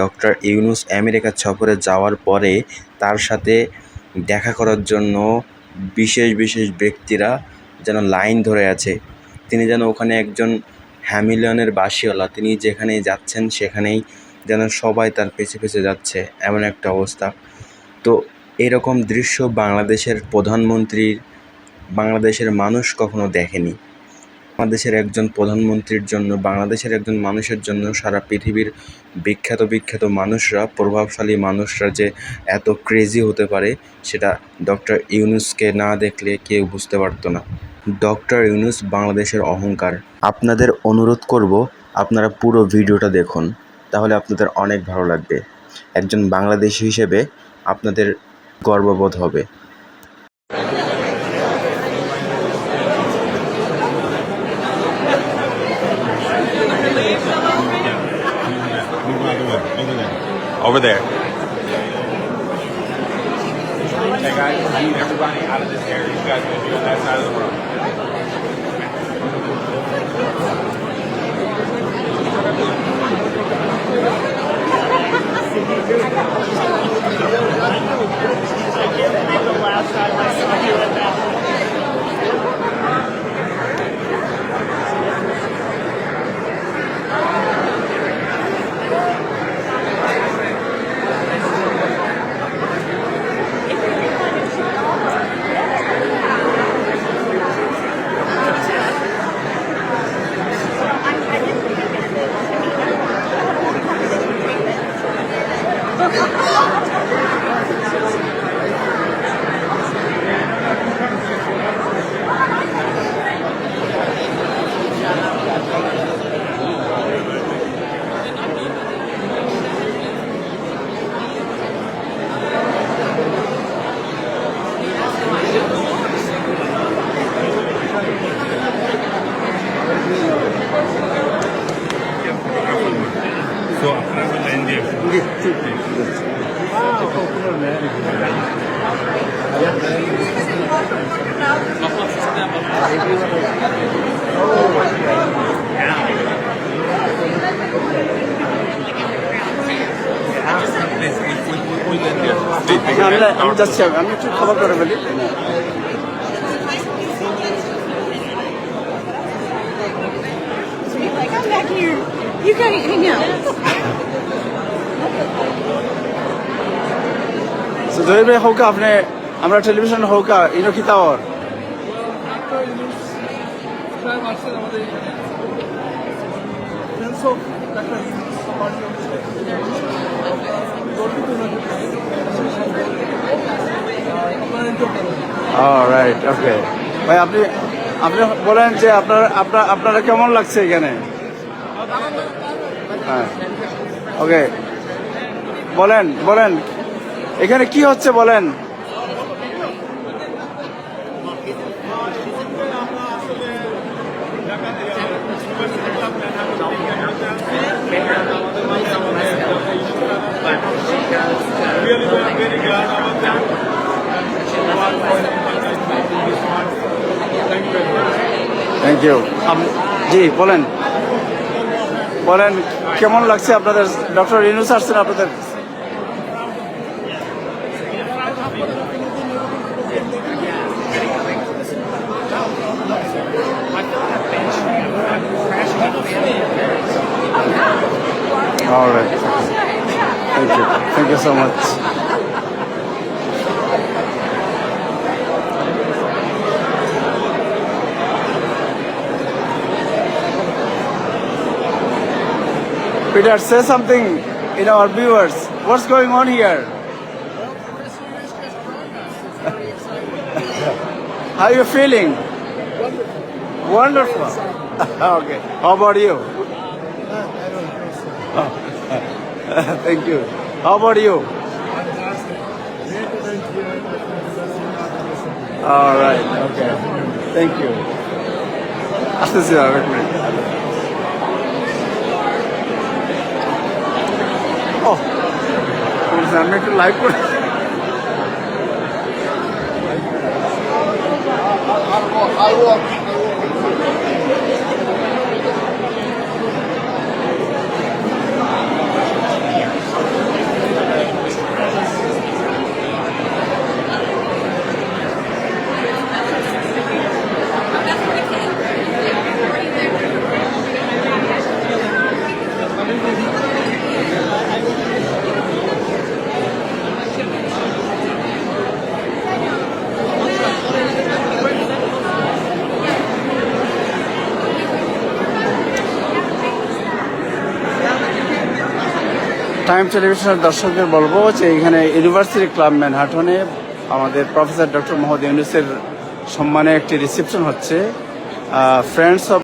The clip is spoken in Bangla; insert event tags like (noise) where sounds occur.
ডক্টর ইউনুস আমেরিকা সফরে যাওয়ার পরে তার সাথে দেখা করার জন্য বিশেষ বিশেষ ব্যক্তিরা যেন লাইন ধরে আছে। তিনি যেন ওখানে একজন হ্যামিলনের বাসিওয়ালা, তিনি যেখানেই যাচ্ছেন সেখানেই যেন সবাই তার পেছে পেছে যাচ্ছে, এমন একটা অবস্থা। তো এরকম দৃশ্য বাংলাদেশের প্রধানমন্ত্রীর, বাংলাদেশের মানুষ কখনো দেখেনি। বাংলাদেশের একজন প্রধানমন্ত্রীর জন্য, বাংলাদেশের একজন মানুষের জন্য সারা পৃথিবীর বিখ্যাত বিখ্যাত মানুষরা, প্রভাবশালী মানুষরা যে এত ক্রেজি হতে পারে, সেটা ডক্টর ইউনুসকে না দেখলে কেউ বুঝতে পারতো না। ডক্টর ইউনুস বাংলাদেশের অহংকার। আপনাদের অনুরোধ করব, আপনারা পুরো ভিডিওটা দেখুন, তাহলে আপনাদের অনেক ভালো লাগবে। একজন বাংলাদেশি হিসেবে আপনাদের গর্ববোধ হবে। Over there. Hey guys, we need everybody out of this area. You guys gonna be on that side of the road. আমি আমি যাচ্ছি আমি আমি একটু খবর করে বলি Like, I'm back here. You gotta hang out. Zahir ভাই হোক আপনি, আমরা টেলিভিশন হোক ইনোকি টাওয়ার রাইট ওকে ভাই, আপনি আপনি বলেন যে আপনার আপনার, আপনারা কেমন লাগছে এখানে? হ্যাঁ। ওকে বলেন বলেন। এখানে কি হচ্ছে বলেন. থ্যাংক ইউ জি, বলেন। বলেন, কেমন লাগছে আপনাদের? ডক্টর ইনুস আসছেন আপনাদের? So much. Peter, say something in our viewers. What's going on here? How are you feeling? Wonderful. (laughs) okay. How about you? (laughs) Thank you. How about you? All right. Okay. Thank you. আসতেছি আর এক মিনিট ও বলছে, আমি একটু লাইভ করে টাইম টেলিভিশনের দর্শকদের বলব যে এখানে ইউনিভার্সিটি ক্লাব ম্যানহাটনে আমাদের প্রফেসর ডক্টর মোহাম্মদ ইউনুসের সম্মানে একটি রিসেপশন হচ্ছে। Friends of